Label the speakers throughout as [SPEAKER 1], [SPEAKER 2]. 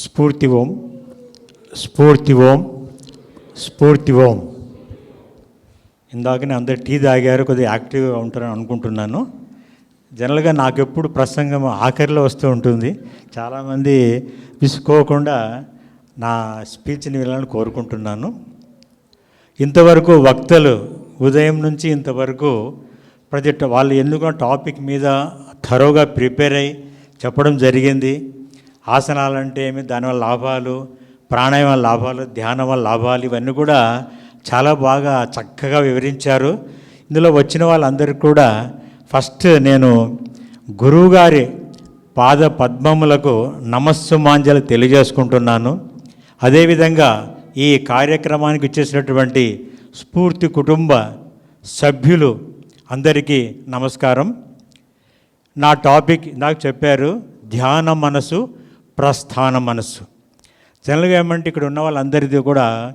[SPEAKER 1] స్ఫూర్తి ఓం స్ఫూర్తి ఓం స్ఫూర్తి ఓం ఇందాకనే అందరు టీ తాగారు కొద్దిగా యాక్టివ్గా ఉంటారని అనుకుంటున్నాను. జనరల్గా నాకు ఎప్పుడు ప్రసంగం ఆఖరిలో వస్తూ ఉంటుంది. చాలామంది విసుకోకుండా నా స్పీచ్ని వినాలని కోరుకుంటున్నాను. ఇంతవరకు వక్తలు ఉదయం నుంచి ఇంతవరకు ప్రతి వాళ్ళు ఎందుకో టాపిక్ మీద థరోగా ప్రిపేర్ అయ్యి చెప్పడం జరిగింది. ఆసనాలు అంటే ఏమి దానివల్ల లాభాలు ప్రాణాయామ లాభాలు ధ్యానం వల్ల లాభాలు ఇవన్నీ కూడా చాలా బాగా చక్కగా వివరించారు. ఇందులో వచ్చిన వాళ్ళందరికీ కూడా ఫస్ట్ నేను గురువుగారి పాద పద్మములకు నమస్సుమాంజలు తెలియజేసుకుంటున్నాను. అదేవిధంగా ఈ కార్యక్రమానికి ఇచ్చేసినటువంటి స్ఫూర్తి కుటుంబ సభ్యులు అందరికీ నమస్కారం. నా టాపిక్ నాకు చెప్పారు ధ్యాన మనసు ప్రస్థాన మనస్సు. జనరల్గా ఏమంటే ఇక్కడ ఉన్న వాళ్ళందరిది కూడా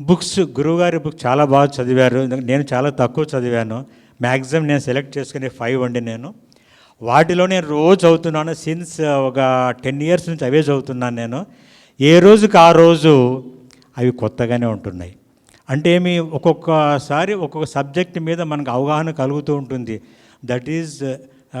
[SPEAKER 1] బుక్స్ గురువుగారి బుక్ చాలా బాగా చదివారు. నేను చాలా తక్కువ చదివాను. మ్యాక్సిమం నేను సెలెక్ట్ చేసుకునే ఫైవ్ అండి నేను. వాటిలో నేను రోజు చదువుతున్నాను. సిన్స్ ఒక టెన్ ఇయర్స్ నుంచి అవే చదువుతున్నాను నేను. ఏ రోజుకి ఆ రోజు అవి కొత్తగానే ఉంటున్నాయి. అంటే ఏమి ఒక్కొక్కసారి ఒక్కొక్క సబ్జెక్ట్ మీద మనకు అవగాహన కలుగుతూ ఉంటుంది. దట్ ఈజ్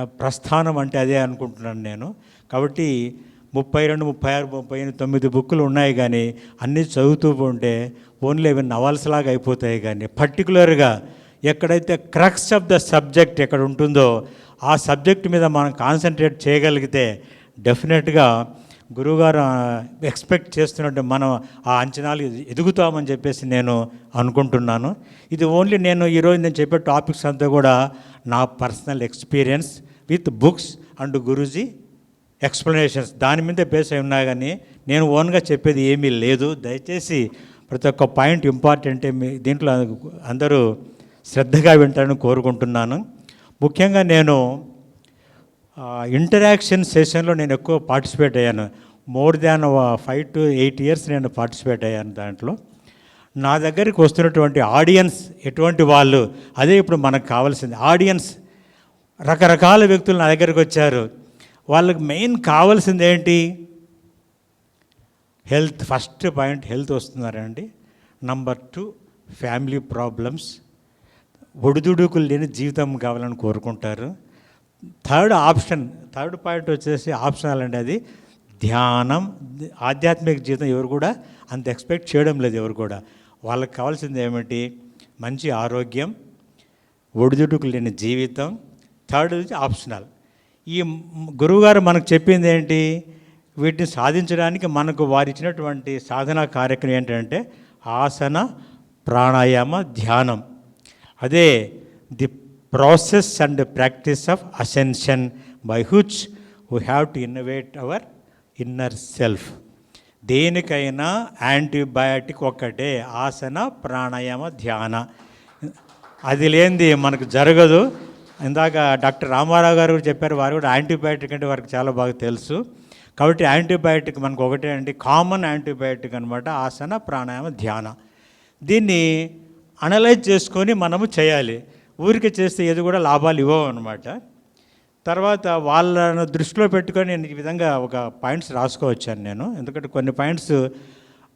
[SPEAKER 1] ప్రస్థానం అంటే అదే అనుకుంటున్నాను నేను. కాబట్టి ముప్పై రెండు ముప్పై ఆరు ముప్పై ఎనిమిది తొమ్మిది బుక్కులు ఉన్నాయి కానీ అన్నీ చదువుతూ ఉంటే ఓన్లీ అవి నవల్స్ లాగా అయిపోతాయి కానీ పర్టికులర్గా ఎక్కడైతే క్రక్స్ ఆఫ్ ద సబ్జెక్ట్ ఎక్కడ ఉంటుందో ఆ సబ్జెక్ట్ మీద మనం కాన్సన్ట్రేట్ చేయగలిగితే డెఫినెట్గా గురువుగారు ఎక్స్పెక్ట్ చేస్తున్నట్టు మనం ఆ అంచనాలు ఎదుగుతామని చెప్పేసి నేను అనుకుంటున్నాను. ఇది ఓన్లీ నేను ఈరోజు నేను చెప్పే టాపిక్స్ అంతా కూడా నా personal experience with books and Guruji explanations. దాని మీద బేస్ అయి ఉన్నా కానీ నేను ఓన్గా చెప్పేది ఏమీ లేదు. దయచేసి ప్రతి ఒక్క పాయింట్ ఇంపార్టెంట్ మీ దీంట్లో అందరూ శ్రద్ధగా వింటారని కోరుకుంటున్నాను. ముఖ్యంగా నేను ఇంటరాక్షన్ సెషన్లో నేను ఎక్కువ పార్టిసిపేట్ అయ్యాను. More than five to eight years నేను పార్టిసిపేట్ అయ్యాను దాంట్లో. నా దగ్గరికి వస్తున్నటువంటి ఆడియన్స్ ఎటువంటి వాళ్ళు అదే ఇప్పుడు మనకు కావాల్సింది. ఆడియన్స్ రకరకాల వ్యక్తులు నా దగ్గరికి వచ్చారు. వాళ్ళకి మెయిన్ కావాల్సింది ఏంటి హెల్త్ ఫస్ట్ పాయింట్ హెల్త్ వస్తున్నారండి. నంబర్ టూ ఫ్యామిలీ ప్రాబ్లమ్స్ ఒడిదుడుకులు లేని జీవితం కావాలని కోరుకుంటారు. థర్డ్ ఆప్షన్ థర్డ్ పాయింట్ వచ్చేసి ఆప్షనల్ అండి అది. ధ్యానం ఆధ్యాత్మిక జీవితం ఎవరు కూడా అంత ఎక్స్పెక్ట్ చేయడం లేదు ఎవరు కూడా. వాళ్ళకి కావాల్సింది ఏమిటి? మంచి ఆరోగ్యం ఒడిదుడుకులు లేని జీవితం. థర్డ్ వచ్చి ఆప్షనల్ ఈ గురువుగారు మనకు చెప్పింది ఏంటి? వీటిని సాధించడానికి మనకు వారు ఇచ్చినటువంటి సాధనా కార్యక్రమం ఏంటంటే ఆసన ప్రాణాయామ ధ్యానం. అదే the process and practice of ascension by which we have to innovate our inner self. దేనికైనా యాంటీబయాటిక్ ఒక్కటే ఆసన ప్రాణాయామ ధ్యాన. అది లేనిది మనకు జరగదు. ఇందాక డాక్టర్ రామారావు గారు కూడా చెప్పారు వారు కూడా యాంటీబయాటిక్ అంటే వారికి చాలా బాగా తెలుసు. కాబట్టి యాంటీబయాటిక్ మనకు ఒకటే అండి కామన్ యాంటీబయాటిక్ అనమాట ఆసన ప్రాణాయామ ధ్యాన. దీన్ని అనలైజ్ చేసుకొని మనము చేయాలి. ఊరికే చేస్తే ఏది కూడా లాభాలు ఇవ్వవు అనమాట తర్వాత వాళ్ళను దృష్టిలో పెట్టుకొని నేను ఈ విధంగా ఒక పాయింట్స్ రాసుకోవచ్చాను నేను. ఎందుకంటే కొన్ని పాయింట్స్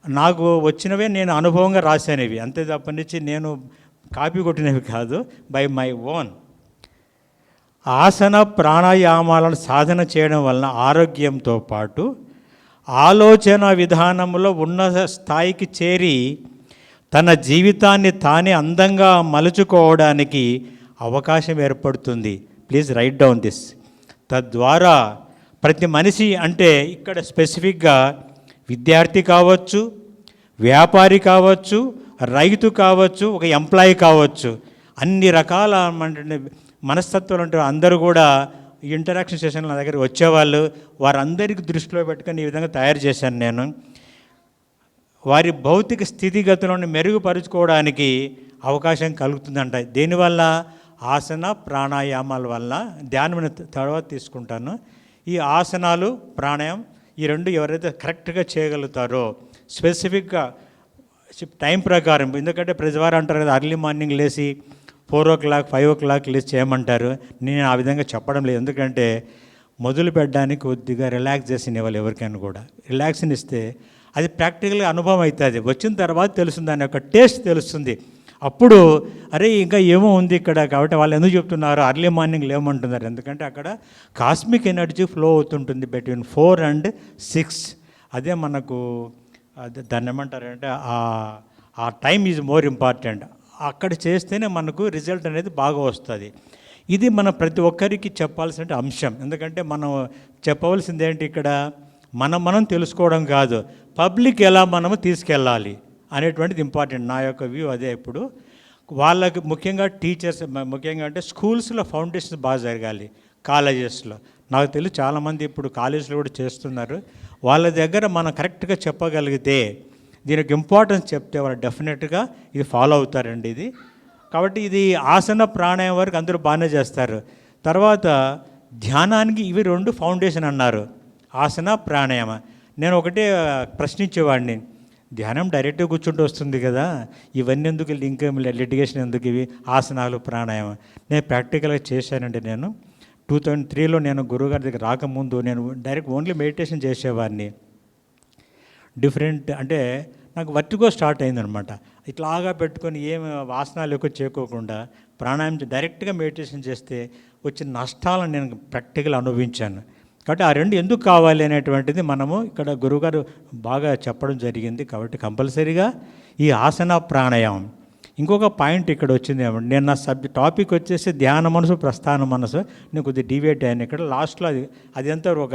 [SPEAKER 1] నాకు వచ్చినవే నేను అనుభవంగా రాశానివి అంతే తప్పనిచ్చి నేను కాపీ కొట్టినవి కాదు బై మై ఓన్. ఆసన ప్రాణాయామాలను సాధన చేయడం వలన ఆరోగ్యంతో పాటు ఆలోచన విధానంలో ఉన్నత స్థాయికి చేరి తన జీవితాన్ని తానే అందంగా మలుచుకోవడానికి అవకాశం ఏర్పడుతుంది. ప్లీజ్ రైట్ డౌన్ దిస్ తద్వారా ప్రతి మనిషి అంటే ఇక్కడ స్పెసిఫిక్గా విద్యార్థి కావచ్చు వ్యాపారి కావచ్చు రైతు కావచ్చు ఒక ఎంప్లాయీ కావచ్చు అన్ని రకాల మన- మనస్తత్వాలు ఉంటారు అందరూ కూడా ఇంటరాక్షన్ సెషన్ నా దగ్గర వచ్చేవాళ్ళు. వారందరికీ దృష్టిలో పెట్టుకొని ఈ విధంగా తయారు చేశాను నేను. వారి భౌతిక స్థితిగతులను మెరుగుపరుచుకోవడానికి అవకాశం కలుగుతుందంట. దీనివల్ల ఆసన ప్రాణాయామాల వల్ల ధ్యానం తర్వాత తీసుకుంటాను. ఈ ఆసనాలు ప్రాణాయామం ఈ రెండు ఎవరైతే కరెక్ట్గా చేయగలుగుతారో స్పెసిఫిక్గా టైం ప్రకారం ఎందుకంటే ప్రజవారు అంటారు కదా అర్లీ మార్నింగ్ లేచి four o'clock five o'clock లేచి చేయమంటారు. నేను ఆ విధంగా చెప్పడం లేదు. ఎందుకంటే మొదలు పెట్టడానికి కొద్దిగా రిలాక్సేషన్ ఇవ్వాలి ఎవరికైనా కూడా. రిలాక్సేషన్ ఇస్తే అది ప్రాక్టికల్గా అనుభవం అవుతుంది వచ్చిన తర్వాత తెలుస్తుంది దాని యొక్క టేస్ట్ తెలుస్తుంది. అప్పుడు అరే ఇంకా ఏమో ఉంది ఇక్కడ కాబట్టి వాళ్ళు ఎందుకు చెప్తున్నారు? అర్లీ మార్నింగ్ లేమంటున్నారు ఎందుకంటే అక్కడ కాస్మిక్ ఎనర్జీ ఫ్లో అవుతుంటుంది బిట్వీన్ ఫోర్ అండ్ సిక్స్. అదే మనకు అదే దాన్ని ఏమంటారంటే ఆ- ఆ టైం ఈజ్ మోర్ ఇంపార్టెంట్. అక్కడ చేస్తేనే మనకు రిజల్ట్ అనేది బాగా వస్తుంది. ఇది మన ప్రతి ఒక్కరికి చెప్పాల్సిన అంశం. ఎందుకంటే మనం చెప్పవలసింది ఏంటి ఇక్కడ? మనం మనం తెలుసుకోవడం కాదు. పబ్లిక్ ఎలా మనము తీసుకెళ్ళాలి అనేటువంటిది ఇంపార్టెంట్. నా యొక్క వ్యూ అదే ఇప్పుడు. వాళ్ళకి ముఖ్యంగా టీచర్స్ ముఖ్యంగా అంటే స్కూల్స్లో ఫౌండేషన్స్ బాగా జరగాలి. కాలేజెస్లో. నాకు తెలిసి చాలామంది ఇప్పుడు కాలేజీలో కూడా చేస్తున్నారు. వాళ్ళ దగ్గర మనం కరెక్ట్గా చెప్పగలిగితే దీనికి ఇంపార్టెన్స్ చెప్తే వాళ్ళు డెఫినెట్గా ఇది ఫాలో అవుతారండి ఇది. కాబట్టి ఇది ఆసన ప్రాణాయామం వరకు అందరూ బాగానే చేస్తారు. తర్వాత ధ్యానానికి ఇవి రెండు ఫౌండేషన్ అన్నారు. ఆసన ప్రాణాయామ. నేను ఒకటే ప్రశ్నించేవాడిని. ధ్యానం డైరెక్ట్గా కూర్చుంటూ వస్తుంది కదా. ఇవన్నీ ఎందుకు లింక్ లిటిగేషన్ ఎందుకు ఇవి? ఆసనాలు ప్రాణాయామం. నేను ప్రాక్టికల్గా చేశానండి నేను. టూ థౌజండ్ త్రీలో నేను గురువుగారి దగ్గర రాకముందు నేను డైరెక్ట్ ఓన్లీ మెడిటేషన్ చేసేవాడిని. డిఫరెంట్ అంటే నాకు వర్టిగో స్టార్ట్ అయిందనమాట. ఇట్లాగా పెట్టుకొని ఏం వాసనాలు ఎక్కువ చేకోకుండా ప్రాణాయామం డైరెక్ట్గా మెడిటేషన్ చేస్తే వచ్చిన నష్టాలను నేను ప్రాక్టికల్ అనుభవించాను. కాబట్టి ఆ రెండు ఎందుకు కావాలి అనేటువంటిది మనము ఇక్కడ గురువుగారు బాగా చెప్పడం జరిగింది కాబట్టి కంపల్సరీగా ఈ ఆసన ప్రాణాయామం. ఇంకొక పాయింట్ ఇక్కడ వచ్చింది ఏమంటే నేను నా సబ్జెక్ట్ టాపిక్ వచ్చేసి ధ్యాన మనసు ప్రస్థాన మనసు. నేను కొద్దిగా డివేట్ అయ్యాను ఇక్కడ. లాస్ట్లో అది అది ఎంత ఒక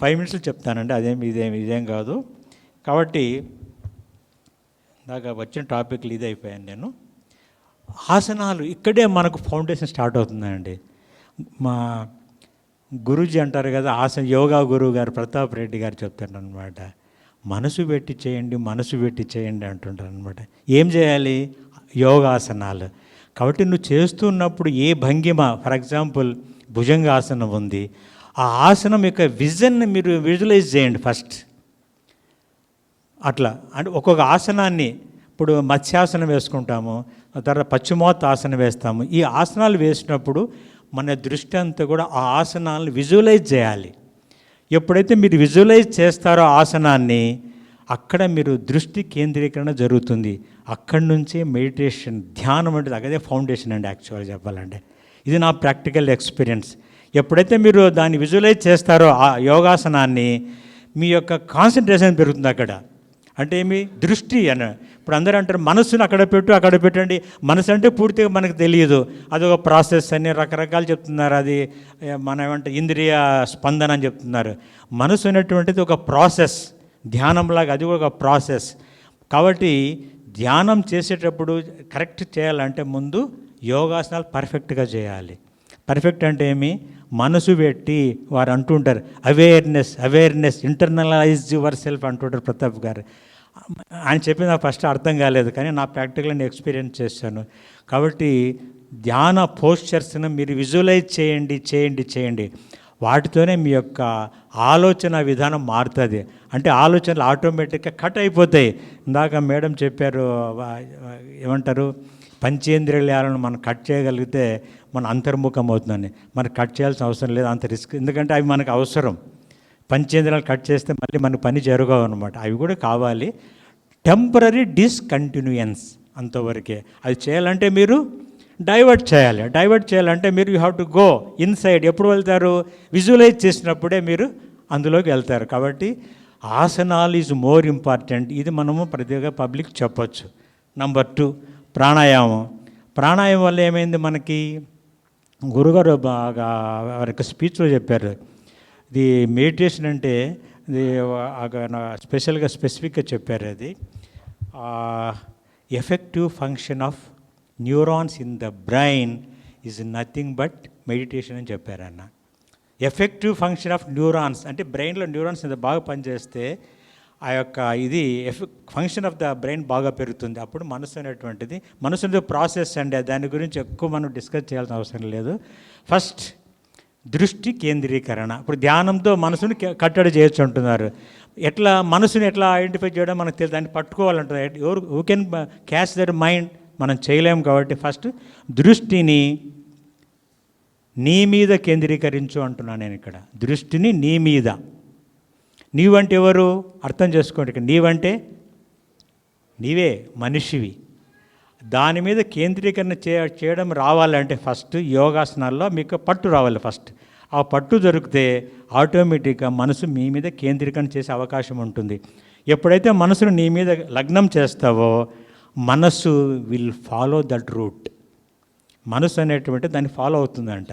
[SPEAKER 1] ఫైవ్ మినిట్స్లో చెప్తానండి. అదేం ఇదేం ఇదేం కాదు. కాబట్టి ఇందాక వచ్చిన టాపిక్లు ఇది అయిపోయాను నేను. ఆసనాలు ఇక్కడే మనకు ఫౌండేషన్ స్టార్ట్ అవుతుందండి. మా గురూజీ అంటారు కదా ఆసన యోగా గురువు గారు ప్రతాప్ రెడ్డి గారు చెప్తారు అనమాట మనసు పెట్టి చేయండి మనసు పెట్టి చేయండి అంటుంటారు అనమాట ఏం చేయాలి? యోగాసనాలు. కాబట్టి నువ్వు చేస్తున్నప్పుడు ఏ భంగిమ ఫర్ ఎగ్జాంపుల్ భుజంగాసనం ఉంది ఆ ఆసనం యొక్క విజన్ని మీరు విజువలైజ్ చేయండి ఫస్ట్. అట్లా. అంటే ఒక్కొక్క ఆసనాన్ని ఇప్పుడు మత్స్యాసనం వేసుకుంటాము తర్వాత పశ్చిమోత్త ఆసనం వేస్తాము. ఈ ఆసనాలు వేసినప్పుడు మన దృష్టి అంతా కూడా ఆ ఆసనాలను విజువలైజ్ చేయాలి. ఎప్పుడైతే మీరు విజువలైజ్ చేస్తారో ఆసనాన్ని అక్కడ మీరు దృష్టి కేంద్రీకరణ జరుగుతుంది. అక్కడి నుంచే మెడిటేషన్ ధ్యానం అంటే అదే ఫౌండేషన్ అండి యాక్చువల్గా చెప్పాలంటే. ఇది నా ప్రాక్టికల్ ఎక్స్పీరియన్స్ ఎప్పుడైతే మీరు దాన్ని విజువలైజ్ చేస్తారో ఆ యోగాసనాన్ని మీ యొక్క కాన్సన్ట్రేషన్ పెరుగుతుంది అక్కడ. అంటే ఏమి? దృష్టి అని. ఇప్పుడు అందరూ అంటారు మనసును అక్కడ పెట్టు అక్కడ పెట్టండి. మనసు అంటే పూర్తిగా మనకు తెలియదు. అదొక ప్రాసెస్ అని రకరకాలు చెప్తున్నారు. అది మన ఏమంటే ఇంద్రియ స్పందన అని చెప్తున్నారు. మనసు అనేటువంటిది ఒక ప్రాసెస్. ధ్యానంలాగా అది కూడా ఒక ప్రాసెస్. కాబట్టి ధ్యానం చేసేటప్పుడు కరెక్ట్ చేయాలంటే ముందు యోగాసనాలు పర్ఫెక్ట్గా చేయాలి. పర్ఫెక్ట్ అంటే ఏమి? మనసు పెట్టి వారు అంటుంటారు. Awareness awareness internalize your self అంటుంటారు ప్రతాప్ గారు. ఆయన చెప్పింది నాకు ఫస్ట్ అర్థం కాలేదు కానీ నా ప్రాక్టికల్ నేను ఎక్స్పీరియన్స్ చేశాను. కాబట్టి ధ్యాన పోస్చర్స్ను మీరు విజువలైజ్ చేయండి చేయండి చేయండి. వాటితోనే మీ యొక్క ఆలోచన విధానం మారుతుంది. అంటే ఆలోచనలు ఆటోమేటిక్గా కట్ అయిపోతాయి. ఇందాక మేడం చెప్పారు ఏమంటారు? పంచేంద్రియాలను మనం కట్ చేయగలిగితే మన అంతర్ముఖం అవుతుందని మనకు కట్ చేయాల్సిన అవసరం లేదు అంత రిస్క్. ఎందుకంటే అవి మనకు అవసరం. పంచేంద్రియాలు కట్ చేస్తే మళ్ళీ మనకు పని జరగవు అనమాట అవి కూడా కావాలి. టెంపరీ డిస్కంటిన్యూయన్స్ అంతవరకే. అది చేయాలంటే మీరు డైవర్ట్ చేయాలి. డైవర్ట్ చేయాలంటే మీరు you have to go inside. ఎప్పుడు వెళ్తారు? విజువలైజ్ చేసినప్పుడే మీరు అందులోకి వెళ్తారు. కాబట్టి ఆసనాలు ఈజ్ మోర్ ఇంపార్టెంట్. ఇది మనము ప్రతిగా పబ్లిక్ చెప్పచ్చు. నంబర్ టూ ప్రాణాయామం. ప్రాణాయామం వల్ల ఏమైంది మనకి? గురుగారు బాగా వారి యొక్క స్పీచ్లో చెప్పారు. ఇది మెడిటేషన్ అంటే ఇది స్పెషల్గా స్పెసిఫిక్గా చెప్పారు అది. Effective function of neurons in the brain is nothing but meditation అని చెప్పారన్న. ఎఫెక్టివ్ ఫంక్షన్ ఆఫ్ న్యూరాన్స్ అంటే బ్రెయిన్లో న్యూరాన్స్ ఇంత బాగా పనిచేస్తే ఆ యొక్క ఇది effect function of the brain బాగా పెరుగుతుంది. అప్పుడు మనసు అనేటువంటిది మనసు ప్రాసెస్ అండి. దాని గురించి ఎక్కువ మనం డిస్కస్ చేయాల్సిన అవసరం లేదు. ఫస్ట్ దృష్టి కేంద్రీకరణ. ఇప్పుడు ధ్యానంతో మనసుని కట్టడి చేయొచ్చు అంటున్నారు. ఎట్లా మనసుని ఎట్లా ఐడెంటిఫై చేయడం మనకు తెలియదు. దాన్ని పట్టుకోవాలంటున్నారు. ఎవరు who can catch their mind మనం చేయలేము కాబట్టి ఫస్ట్ దృష్టిని నీ మీద కేంద్రీకరించు అంటున్నాను నేను ఇక్కడ. దృష్టిని నీ మీద. నీవంటే ఎవరు? అర్థం చేసుకోండి నీవంటే నీవే మనిషివి. దాని మీద కేంద్రీకరణ చే చేయడం రావాలంటే ఫస్ట్ యోగాసనాల్లో మీకు పట్టు రావాలి ఫస్ట్. ఆ పట్టు దొరికితే ఆటోమేటిక్గా మనసు మీ మీద కేంద్రీకరణ చేసే అవకాశం ఉంటుంది. ఎప్పుడైతే మనసును నీ మీద లగ్నం చేస్తావో మనస్సు విల్ ఫాలో దట్ రూట్. మనసు అనేటువంటి దాన్ని ఫాలో అవుతుందంట.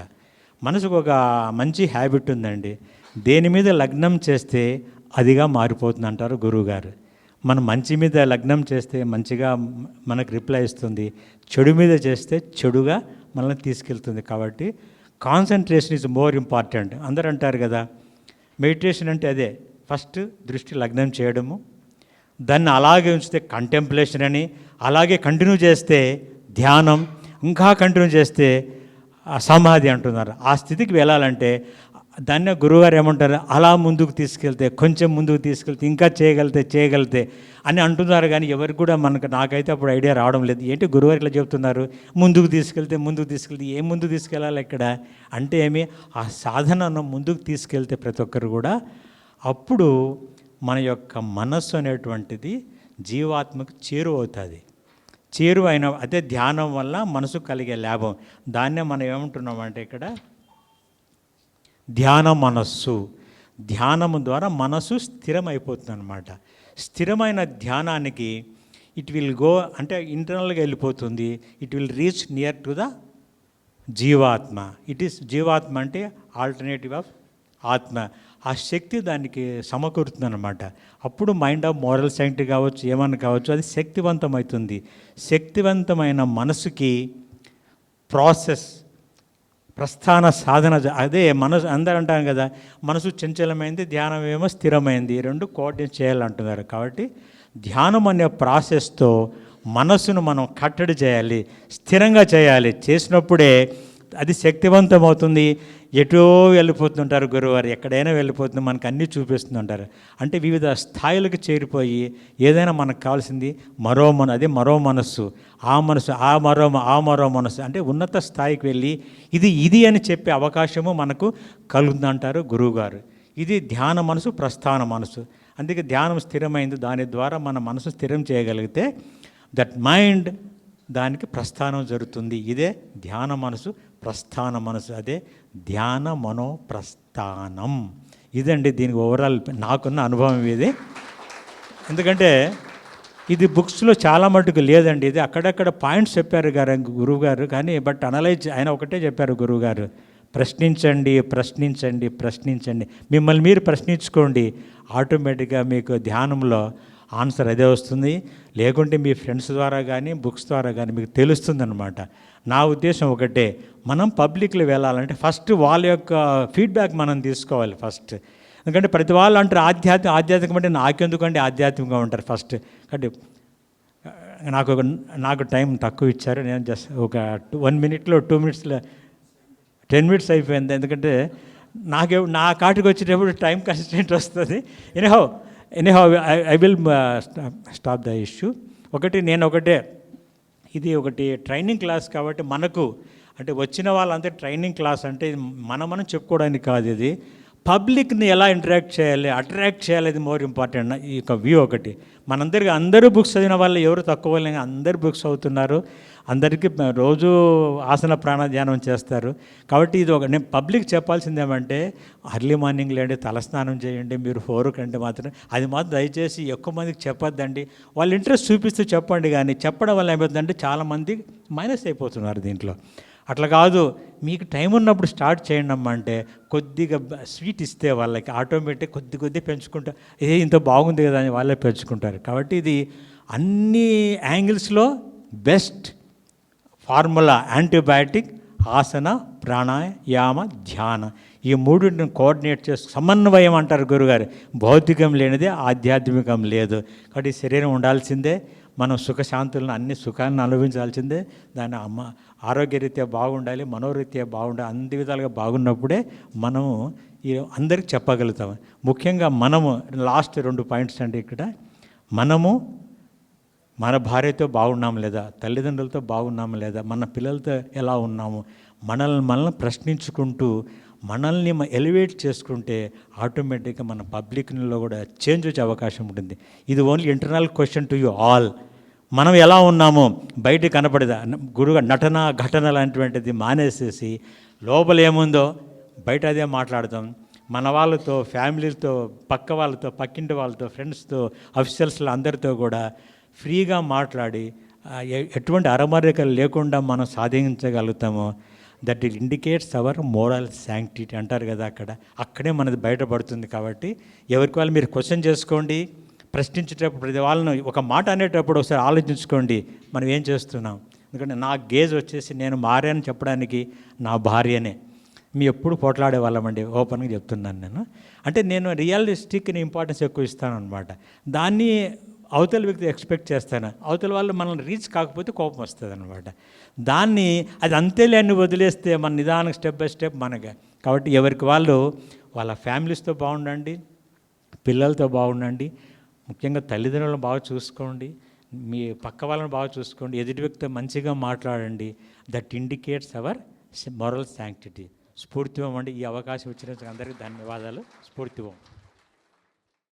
[SPEAKER 1] మనసుకు ఒక మంచి హ్యాబిట్ ఉందండి. దేని మీద లగ్నం చేస్తే అదిగా మారిపోతుంది అంటారు గురువుగారు. మనం మంచి మీద లగ్నం చేస్తే మంచిగా మనకు రిప్లై ఇస్తుంది చెడు మీద చేస్తే చెడుగా మనల్ని తీసుకెళ్తుంది కాబట్టి కాన్సన్ట్రేషన్ ఈజ్ మోర్ ఇంపార్టెంట్. అందరూ అంటారు కదా మెడిటేషన్ అంటే అదే ఫస్ట్ దృష్టి లగ్నం చేయడము దాన్ని అలాగే ఉంచితే కంటెంప్లేషన్ అని అలాగే కంటిన్యూ చేస్తే ధ్యానం ఇంకా కంటిన్యూ చేస్తే సమాధి అంటున్నారు. ఆ స్థితికి వెళ్ళాలంటే దాన్ని గురువుగారు ఏమంటారు? అలా ముందుకు తీసుకెళ్తే కొంచెం ముందుకు తీసుకెళ్తే ఇంకా చేయగలితే చేయగలితే అని అంటున్నారు కానీ ఎవరికి కూడా మనకు నాకైతే అప్పుడు ఐడియా రావడం లేదు. ఏంటి గురువారు ఇట్లా చెప్తున్నారు? ముందుకు తీసుకెళ్తే ముందుకు తీసుకెళ్తే ఏం ముందుకు తీసుకెళ్ళాలి ఇక్కడ? అంటే ఏమి? ఆ సాధనను ముందుకు తీసుకెళ్తే ప్రతి ఒక్కరు కూడా అప్పుడు మన యొక్క మనస్సు అనేటువంటిది జీవాత్మకు చేరువవుతుంది అవుతుంది. చేరువైన అదే ధ్యానం వల్ల మనసు కలిగే లాభం. దాన్నే మనం ఏమంటున్నామంటే ఇక్కడ ధ్యాన మనస్సు. ధ్యానము ద్వారా మనసు స్థిరమైపోతుంది అనమాట స్థిరమైన ధ్యానానికి ఇట్ విల్ గో అంటే ఇంటర్నల్గా వెళ్ళిపోతుంది. It will reach near to the జీవాత్మ. ఇట్ ఈస్ జీవాత్మ అంటే ఆల్టర్నేటివ్ ఆఫ్ ఆత్మ. ఆ శక్తి దానికి సమకూరుతుంది అనమాట అప్పుడు మైండ్ ఆఫ్ మోరల్ సైంట్ కావచ్చు ఏమన్నా కావచ్చు అది శక్తివంతమవుతుంది. శక్తివంతమైన మనసుకి ప్రాసెస్ ప్రస్థాన సాధన అదే మనసు అందరూ అంటాం కదా మనసు చంచలమైంది ధ్యానం ఏమో స్థిరమైంది రెండు కోఆర్డినేట్ చేయాలంటున్నారు. కాబట్టి ధ్యానం అనే ప్రాసెస్తో మనసును మనం కట్టడి చేయాలి స్థిరంగా చేయాలి. చేసినప్పుడే అది శక్తివంతమవుతుంది. ఎటో వెళ్ళిపోతుంటారు గురువారు ఎక్కడైనా వెళ్ళిపోతుంది మనకు అన్నీ చూపిస్తుంటారు. అంటే వివిధ స్థాయిలకు చేరిపోయి ఏదైనా మనకు కావాల్సింది మరో మన అదే మరో మనస్సు ఆ మనసు ఆ మరో ఆ మరో మనసు అంటే ఉన్నత స్థాయికి వెళ్ళి ఇది ఇది అని చెప్పే అవకాశము మనకు కలుగుతుందంటారు గురువుగారు. ఇది ధ్యాన మనసు ప్రస్థాన మనసు. అందుకే ధ్యానం స్థిరమైంది దాని ద్వారా మన మనసు స్థిరం చేయగలిగితే దట్ మైండ్ దానికి ప్రస్థానం జరుగుతుంది. ఇదే ధ్యాన మనసు ప్రస్థాన మనసు అదే ధ్యాన మనో ప్రస్థానం ఇదండి దీనికి ఓవరాల్ నాకున్న అనుభవం ఇది. ఎందుకంటే ఇది బుక్స్లో చాలా మటుకు లేదండి. ఇది అక్కడక్కడ పాయింట్స్ చెప్పారు గారు గురువు గారు కానీ బట్ అనలైజ్ ఆయన ఒకటే చెప్పారు గురువు గారు ప్రశ్నించండి ప్రశ్నించండి ప్రశ్నించండి. మిమ్మల్ని మీరు ప్రశ్నించుకోండి. ఆటోమేటిక్గా మీకు ధ్యానంలో ఆన్సర్ అదే వస్తుంది. లేకుంటే మీ ఫ్రెండ్స్ ద్వారా కానీ బుక్స్ ద్వారా కానీ మీకు తెలుస్తుందన్నమాట. నా ఉద్దేశం ఒకటే మనం పబ్లిక్లో వెళ్ళాలంటే ఫస్ట్ వాళ్ళ యొక్క ఫీడ్బ్యాక్ మనం తీసుకోవాలి ఫస్ట్ ఎందుకంటే ప్రతి వాళ్ళు అంటారు ఆధ్యాత్మిక ఆధ్యాత్మికం అంటే నాకెందుకంటే ఆధ్యాత్మికంగా ఉంటారు ఫస్ట్ కాబట్టి నాకు ఒక నాకు టైం తక్కువ ఇచ్చారు. నేను జస్ట్ ఒక వన్ మినిట్లో టూ మినిట్స్లో టెన్ మినిట్స్ అయిపోయింది. ఎందుకంటే నాకే నా కాటికి వచ్చేటప్పుడు టైం కన్స్టెంట్ వస్తుంది. Anyhow anyhow I will stop the issue ఒకటి నేను ఒకటే ఇది ఒకటి ట్రైనింగ్ క్లాస్ కాబట్టి మనకు అంటే వచ్చిన వాళ్ళంతా ట్రైనింగ్ క్లాస్ అంటే మనం మనం చెప్పుకోవడానికి కాదు ఇది. పబ్లిక్ని ఎలా ఇంటరాక్ట్ చేయాలి అట్రాక్ట్ చేయాలి అది మోర్ ఇంపార్టెంట్ ఈ యొక్క వ్యూ ఒకటి. మనందరికీ అందరూ బుక్స్ చదివిన వాళ్ళు ఎవరు తక్కువ లేని అందరు బుక్స్ అవుతున్నారు అందరికీ రోజు ఆసన ప్రాణాధ్యానం చేస్తారు. కాబట్టి ఇది ఒక నేను పబ్లిక్ చెప్పాల్సింది ఏమంటే అర్లీ మార్నింగ్ లేండి తలస్నానం చేయండి మీరు ఫోర్ కంటే మాత్రం అది మాత్రం దయచేసి ఎక్కువ మందికి చెప్పొద్దండి. వాళ్ళ ఇంట్రెస్ట్ చూపిస్తూ చెప్పండి కానీ చెప్పడం వల్ల ఏమవుతుందంటే చాలామంది మైనస్ అయిపోతున్నారు దీంట్లో. అట్లా కాదు మీకు టైం ఉన్నప్పుడు స్టార్ట్ చేయండి అమ్మా అంటే కొద్దిగా స్వీట్ ఇస్తే వాళ్ళకి ఆటోమేటిక్ కొద్ది కొద్ది పెంచుకుంటా ఏ ఇంత బాగుంది కదా అని వాళ్ళే పెంచుకుంటారు. కాబట్టి ఇది అన్ని యాంగిల్స్లో బెస్ట్ ఫార్ములా యాంటీబయాటిక్ ఆసన ప్రాణాయామ ధ్యాన. ఈ మూడింటిని కోఆర్డినేట్ చేసి సమన్వయం అంటారు గురుగారు. భౌతికం లేనిదే ఆధ్యాత్మికం లేదు. కాబట్టి శరీరం ఉండాల్సిందే మనం సుఖశాంతులను అన్ని సుఖాలను అనుభవించాల్సిందే. దాని అమ్మ ఆరోగ్యరీత్యా బాగుండాలి మనోరీత్యా బాగుండాలి అన్ని విధాలుగా బాగున్నప్పుడే మనము ఈ అందరికి చెప్పగలుగుతాం. ముఖ్యంగా మనము లాస్ట్ రెండు పాయింట్స్ అండి ఇక్కడ. మనము మన భార్యతో బాగున్నాం లేదా తల్లిదండ్రులతో బాగున్నాము లేదా మన పిల్లలతో ఎలా ఉన్నాము మనల్ని మనల్ని ప్రశ్నించుకుంటూ మనల్ని ఎలివేట్ చేసుకుంటే ఆటోమేటిక్గా మన పబ్లిక్లో కూడా చేంజ్ వచ్చే అవకాశం ఉంటుంది. ఇది only internal question to you all. మనం ఎలా ఉన్నామో బయట కనపడదా గురుగా నటన ఘటన లాంటివంటిది మానేసేసి లోపల ఏముందో బయట అదే మాట్లాడదాం మన వాళ్ళతో ఫ్యామిలీతో పక్క వాళ్ళతో పక్కింటి వాళ్ళతో ఫ్రెండ్స్తో అఫీషియల్స్లో అందరితో కూడా ఫ్రీగా మాట్లాడి ఎటువంటి అరమరికలు లేకుండా మనం సాధించగలుగుతామో that it indicates our moral sanctity అంటారు కదా అక్కడ. అక్కడే మనది బయటపడుతుంది కాబట్టి ఎవరికి వాళ్ళు మీరు క్వశ్చన్ చేసుకోండి ప్రశ్నించేటప్పుడు ప్రతి వాళ్ళను ఒక మాట అనేటప్పుడు ఒకసారి ఆలోచించుకోండి మనం ఏం చేస్తున్నాం? ఎందుకంటే నా గేజ్ వచ్చేసి నేను మారాను చెప్పడానికి నా భార్యనే. మీ ఎప్పుడు పోట్లాడే వాళ్ళమండి ఓపెన్గా చెప్తున్నాను నేను. అంటే నేను రియలిస్టిక్ని ఇంపార్టెన్స్ ఎక్కువ ఇస్తాను అనమాట దాన్ని అవతల వ్యక్తి ఎక్స్పెక్ట్ చేస్తాను. అవతల వాళ్ళు మనల్ని రీచ్ కాకపోతే కోపం వస్తుంది అనమాట దాన్ని అది అంతేలే అని వదిలేస్తే మన నిదానం స్టెప్ బై స్టెప్ మనగా కాబట్టి ఎవరికి వాళ్ళు వాళ్ళ ఫ్యామిలీస్తో బాగుండండి పిల్లలతో బాగుండండి ముఖ్యంగా తల్లిదండ్రులను బాగా చూసుకోండి మీ పక్క వాళ్ళని బాగా చూసుకోండి ఎదుటి వ్యక్తితో మంచిగా మాట్లాడండి. That indicates our moral sanctity స్ఫూర్తివం అండి. ఈ అవకాశం ఇచ్చినందుకు అందరికీ ధన్యవాదాలు. స్ఫూర్తివం.